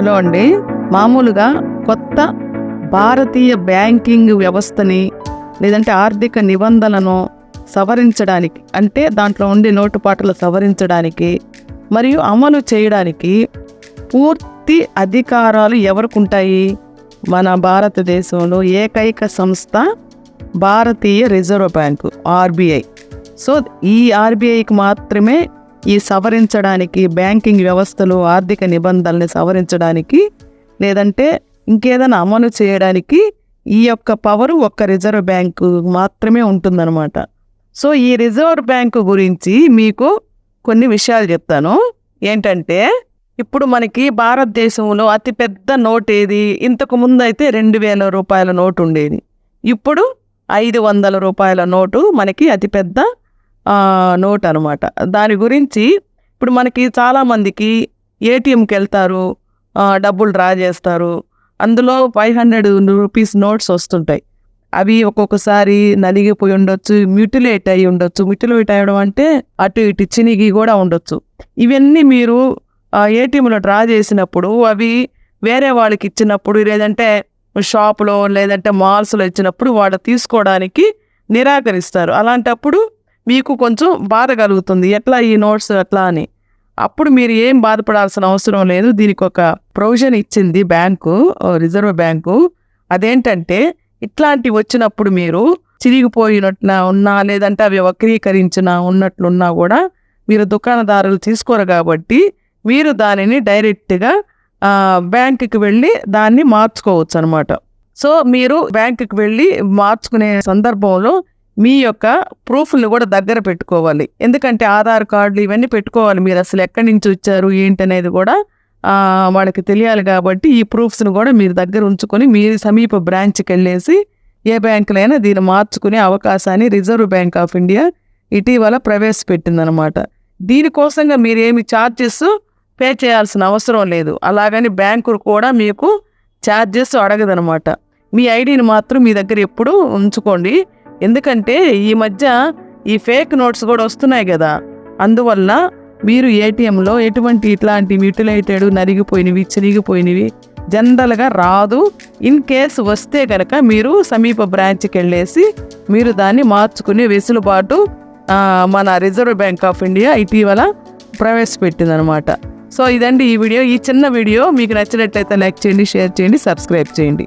Hello అండి. మామూలుగా కొత్త భారతీయ బ్యాంకింగ్ వ్యవస్థని లేదంటే ఆర్థిక నిబంధనలను సవరించడానికి అంటే దాంట్లో ఉండే లోటుపాట్లు సవరించడానికి మరియు అమలు చేయడానికి పూర్తి అధికారాలు ఎవరికి ఉంటాయి మన భారతదేశంలో ఏకైక సంస్థ Bharatiya reserve bank RBI. So ఈ ఆర్బీఐకి మాత్రమే ఈ సవరించడానికి బ్యాంకింగ్ వ్యవస్థలు ఆర్థిక నిబంధనల్ని సవరించడానికి లేదంటే ఇంకేదైనా అమలు చేయడానికి ఈ యొక్క పవర్ ఒక్క రిజర్వ్ బ్యాంకు మాత్రమే ఉంటుందన్నమాట. సో ఈ రిజర్వ్ బ్యాంకు గురించి మీకు కొన్ని విషయాలు చెప్తాను. ఏంటంటే ఇప్పుడు మనకి భారతదేశంలో అతిపెద్ద నోట్ ఏది? ఇంతకు ముందు అయితే రెండు వేల రూపాయల నోటు ఉండేది. ఇప్పుడు ఐదు వందల రూపాయల నోటు మనకి అతిపెద్ద నోట్ అనమాట దాని గురించి ఇప్పుడు మనకి చాలామందికి ఏటీఎంకి వెళ్తారు డబ్బులు డ్రా చేస్తారు. అందులో ఫైవ్ హండ్రెడ్ రూపీస్ నోట్స్ వస్తుంటాయి. అవి ఒక్కొక్కసారి నలిగిపోయి ఉండొచ్చు మ్యూటిలేట్ అయి ఉండొచ్చు. మ్యూటిలేట్ అయ్యడం అంటే అటు ఇటు చినిగి కూడా ఉండొచ్చు. ఇవన్నీ మీరు ఏటీఎంలో డ్రా చేసినప్పుడు అవి వేరే వాళ్ళకి ఇచ్చినప్పుడు లేదంటే షాపులో లేదంటే మాల్స్లో ఇచ్చినప్పుడు వాళ్ళు తీసుకోవడానికి నిరాకరిస్తారు. అలాంటప్పుడు మీకు కొంచెం బాధ కలుగుతుంది. ఎట్లా ఈ నోట్స్ ఎట్లా అని. అప్పుడు మీరు ఏం బాధపడాల్సిన అవసరం లేదు. దీనికి ఒక ప్రొవిజన్ ఇచ్చింది బ్యాంకు రిజర్వ్ బ్యాంకు. అదేంటంటే ఇట్లాంటివి వచ్చినప్పుడు మీరు చిరిగిపోయినట్ల ఉన్నా లేదంటే అవి వక్రీకరించిన ఉన్నట్లున్నా కూడా మీరు దుకాణదారులు తీసుకోరు కాబట్టి మీరు దానిని డైరెక్ట్గా బ్యాంకుకి వెళ్ళి దాన్ని మార్చుకోవచ్చు అనమాట సో మీరు బ్యాంకుకి వెళ్ళి మార్చుకునే సందర్భంలో మీ యొక్క ప్రూఫ్ని కూడా దగ్గర పెట్టుకోవాలి. ఎందుకంటే ఆధార్ కార్డులు ఇవన్నీ పెట్టుకోవాలి మీరు. అసలు ఎక్కడి నుంచి వచ్చారు ఏంటి అనేది కూడా వాళ్ళకి తెలియాలి కాబట్టి ఈ ప్రూఫ్స్ని కూడా మీరు దగ్గర ఉంచుకొని మీ సమీప బ్రాంచ్కి వెళ్ళేసి ఏ బ్యాంకులైనా దీన్ని మార్చుకునే అవకాశాన్ని రిజర్వ్ బ్యాంక్ ఆఫ్ ఇండియా ఇటీవల ప్రవేశపెట్టిందనమాట. దీనికోసంగా మీరు ఏమి ఛార్జెస్ పే చేయాల్సిన అవసరం లేదు. అలాగని బ్యాంకు కూడా మీకు ఛార్జెస్ అడగదనమాట. మీ ఐడిని మాత్రం మీ దగ్గర ఎప్పుడూ ఉంచుకోండి. ఎందుకంటే ఈ మధ్య ఈ ఫేక్ నోట్స్ కూడా వస్తున్నాయి కదా. అందువల్ల మీరు ఏటీఎంలో ఎటువంటి ఇట్లాంటి మ్యూటిలేటెడ్ నరిగిపోయినవి చిరిగిపోయినవి జనరల్గా రాదు. ఇన్ కేసు వస్తే కనుక మీరు సమీప బ్రాంచ్కి వెళ్ళేసి మీరు దాన్ని మార్చుకునే వెసులుబాటు మన రిజర్వ్ బ్యాంక్ ఆఫ్ ఇండియా ఇటీవల ప్రవేశపెట్టిందనమాట. సో ఇదండి ఈ వీడియో. ఈ చిన్న వీడియో మీకు నచ్చినట్లయితే లైక్ చేయండి షేర్ చేయండి సబ్స్క్రైబ్ చేయండి.